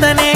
தனே